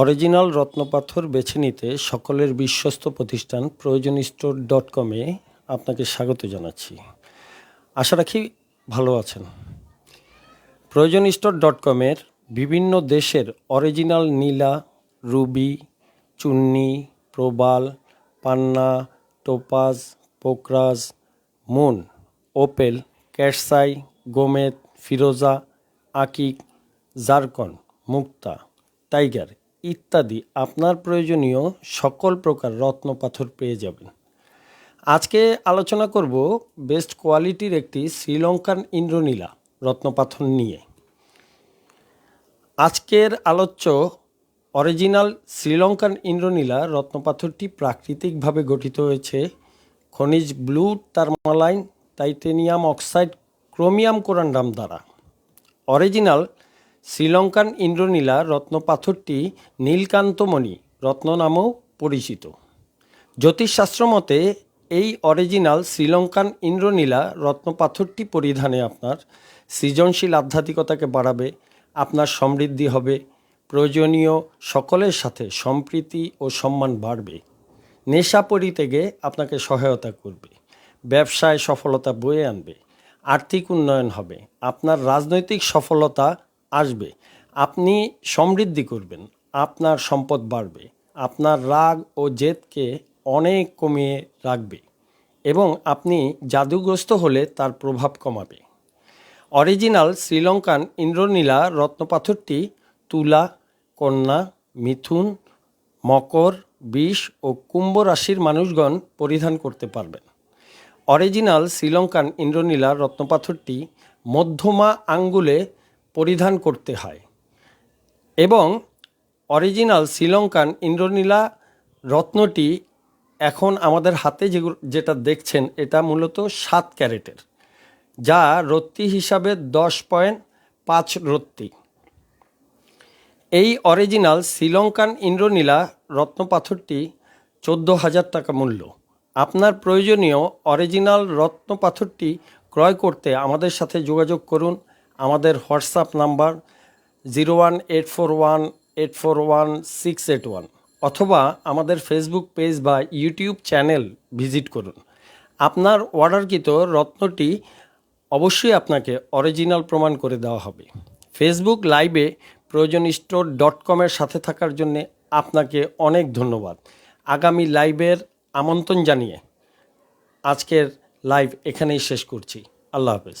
Original রত্নপাথর বেছে নিতে সকলের বিশ্বস্ত প্রতিষ্ঠান প্রয়োজন স্টোর ডট কমে আপনাকে স্বাগত জানাচ্ছি। আশা রাখি ভালো আছেন। প্রয়োজন স্টোর ডট কমের বিভিন্ন দেশের অরিজিনাল নীলা, রুবি, চুন্নি, প্রবাল, পান্না, টোপাজ, পোকরাজ, মুন, ওপেল, ক্যাটসাই, গোমেদ, ফিরোজা, আকিক, জারকন, মুক্তা, টাইগার ইত্যাদি আপনার প্রয়োজনীয় সকল প্রকার রত্ন পাথর পেয়ে যাবেন। আজকে আলোচনা করব বেস্ট কোয়ালিটির একটি শ্রীলঙ্কান ইন্দ্রনীলা রত্নপাথর নিয়ে। আজকের আলোচ্য অরিজিনাল শ্রীলঙ্কান ইন্দ্রনীলা রত্নপাথরটি প্রাকৃতিকভাবে গঠিত হয়েছে। খনিজ blue, tourmaline, titanium oxide, chromium corundum দ্বারা। অরিজিনাল শ্রীলঙ্কান ইন্দ্রনীলা রত্নপাথরটি নীলকান্তমণি রত্ন নামেও পরিচিত। জ্যোতিষশাস্ত্র মতে, এই অরিজিনাল শ্রীলঙ্কান ইন্দ্রনীলা রত্নপাথরটি পরিধানে আপনার সৃজনশীল আধ্যাত্মিকতাকে বাড়াবে, আপনার সমৃদ্ধি হবে, প্রয়োজনীয় সকলের সাথে সম্প্রীতি ও সম্মান বাড়বে। নেশা পরিত্যাগে আপনাকে সহায়তা করবে, ব্যবসায় সফলতা বয়ে আনবে, আর্থিক উন্নয়ন হবে, আপনার রাজনৈতিক সফলতা আসবে। আপনি সমৃদ্ধি করবেন, আপনার সম্পদ বাড়বে, আপনার রাগ ও জেদকে অনেক কমিয়ে রাখবে এবং আপনি জাদুগ্রস্ত হলে তার প্রভাব কমাবে। অরিজিনাল শ্রীলঙ্কান ইন্দ্রনীলা রত্নপাথরটি তুলা, কন্যা, মিথুন, মকর, বিষ ও কুম্ভ রাশির মানুষগণ পরিধান করতে পারবেন। অরিজিনাল শ্রীলঙ্কান ইন্দ্রনীলা রত্নপাথরটি মধ্যমা আঙ্গুলে পরিধান করতে হয়। এবং অরিজিনাল শ্রীলঙ্কান ইন্দ্রনীলা রত্নটি এখন আমাদের হাতে যেগুলো, যেটা দেখছেন, এটা মূলত সাত ক্যারেটের, যা রত্তি হিসাবে দশ পয়েন্ট পাঁচ রত্তি। এই অরিজিনাল শ্রীলঙ্কান ইন্দ্রনীলা রত্নপাথরটি চোদ্দ হাজার টাকা মূল্য। আপনার প্রয়োজনীয় অরিজিনাল রত্নপাথরটি ক্রয় করতে আমাদের সাথে যোগাযোগ করুন আমাদের WhatsApp number zero one eight four one eight four one six eight one অথবা আমাদের ফেসবুক পেজ বা ইউটিউব চ্যানেল ভিজিট করুন। আপনার অর্ডারকৃত রত্নটি অবশ্যই আপনাকে অরিজিনাল প্রমাণ করে দেওয়া হবে। ফেসবুক লাইভে প্রয়োজন স্টোর ডট কমের সাথে থাকার জন্যে আপনাকে অনেক ধন্যবাদ। আগামী লাইভের আমন্ত্রণ জানিয়ে আজকের লাইভ এখানেই শেষ করছি। আল্লাহ হাফেজ।